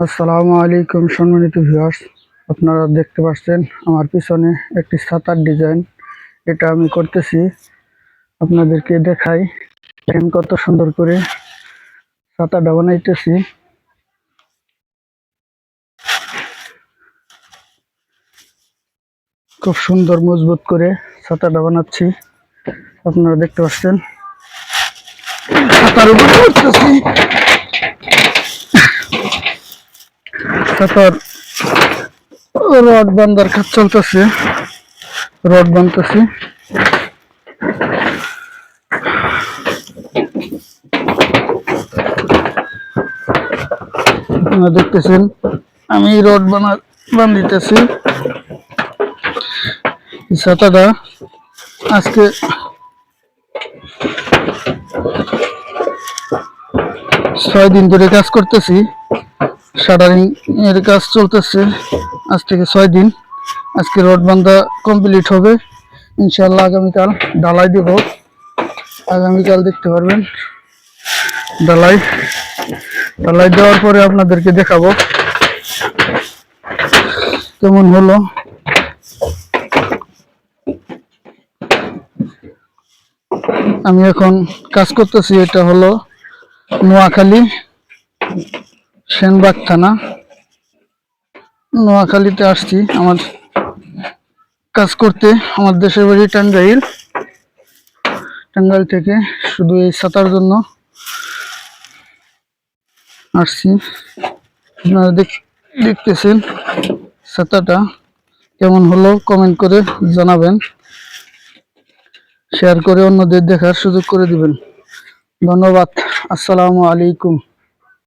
আসসালামু আলাইকুম, সম্মানিত ভিউয়ার্স আপনারা দেখতে পাচ্ছেন আমার পিছনে একটি ছাতার ডিজাইন এটা আমি করতেছি। আপনাদেরকে দেখাই। দেখেন কত সুন্দর করে ছাতাটা বানাইতেছি। খুব সুন্দর, মজবুত করে ছাতাটা বানাচ্ছি। আপনারা দেখতে পাচ্ছেন। উপর করতেছি রড বান্ধার কাজ চলতেছে। রড বানতেছি দেখতেছেন, আমি রড বানা বান্ধিতেছি ছাতাটা আজকে ছয় দিন ধরে কাজ করতেছি। শাটারিং এর কাজ চলতেছে। আজ থেকে ছয় দিন। আজকে রড বান্ধা কমপ্লিট হবে। ইনশাল্লাহ আগামীকাল ডালাই দেব। আগামীকাল দেখতে পারবেন। ডালাই ডালাই দেওয়ার পরে আপনাদেরকে দেখাবো। কেমন হলো? আমি এখন কাজ করতেছি, এটা হলো নোয়াখালী। সেনবাগ থানা, নোয়াখালীতে আসছি আমার কাজ করতে, আমার দেশের বাড়ি টাঙ্গাইল। টাঙ্গাইল থেকে শুধু এই ছাতার জন্য আসছি। আপনারা দেখ- দেখতেছেন ছাতাটা কেমন হলো কমেন্ট করে জানাবেন। শেয়ার করে অন্যদের দেখার সুযোগ করে দিবেন। ধন্যবাদ, আসসালামু আলাইকুম।